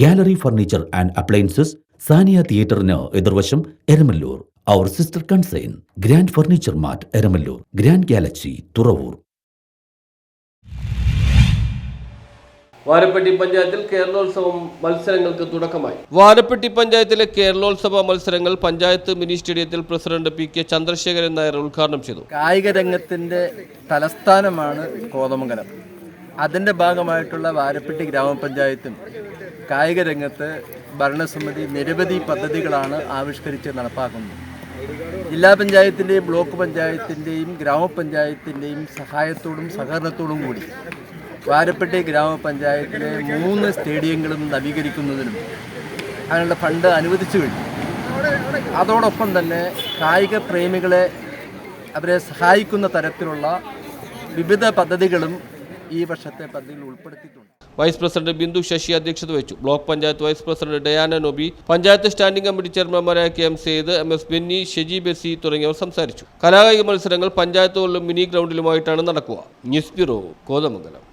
Gallery furniture and appliances Sania തിയേറ്ററിന് എതിർവശം Eramalloor. Our sister concern grand furniture mart Eramalloor. Grand galaxy Thuravoor. Varappetty പഞ്ചായത്തിൽ കേരളോത്സവം മത്സരങ്ങൾക്ക് തുടക്കമായി. വാരപ്പെട്ടി പഞ്ചായത്തിലെ കേരളോത്സവ മത്സരങ്ങൾ പഞ്ചായത്ത് മിനി സ്റ്റേഡിയത്തിൽ president P K Chandrasekharan Nair ഉദ്ഘാടനം ചെയ്തു. കായിക രംഗത്തിന്റെ തലസ്ഥാനമാണ് കോതമംഗലം. അതിന്റെ ഭാഗമായിട്ടുള്ള വാരപ്പെട്ടി ഗ്രാമപഞ്ചായത്തും കായിക രംഗത്ത് ഭരണസമിതി നിരവധി പദ്ധതികളാണ് ആവിഷ്കരിച്ച് നടപ്പാക്കുന്നത്. ജില്ലാ പഞ്ചായത്തിന്റെയും ബ്ലോക്ക് പഞ്ചായത്തിന്റെയും ഗ്രാമപഞ്ചായത്തിന്റെയും സഹായത്തോടും സഹകരണത്തോടും കൂടി വാരപ്പെട്ടി ഗ്രാമപഞ്ചായത്തിലെ മൂന്ന് സ്റ്റേഡിയങ്ങളും നവീകരിക്കുന്നതിനും അതിനുള്ള ഫണ്ട് അനുവദിച്ചു കഴിഞ്ഞു. അതോടൊപ്പം തന്നെ കായിക പ്രേമികളെ അവരെ സഹായിക്കുന്ന തരത്തിലുള്ള വിവിധ പദ്ധതികളും ഈ വർഷത്തെ പദ്ധതിയിൽ ഉൾപ്പെടുത്തിയിട്ടുണ്ട്. വൈസ് പ്രസിഡന്റ് ബിന്ദു ശശി അധ്യക്ഷത വഹിച്ചു. Block panchayat vice president Diana Nobi panchayat standing committee ചെയർമാൻമാരായ K M Syed M S Benny Sheji Bessy തുടങ്ങിയവർ സംസാരിച്ചു. കലാകായിക മത്സരങ്ങൾ പഞ്ചായത്തുകളിലും മിനി ഗ്രൗണ്ടിലുമായിട്ടാണ് നടക്കുക. News bureau Kothamangalam.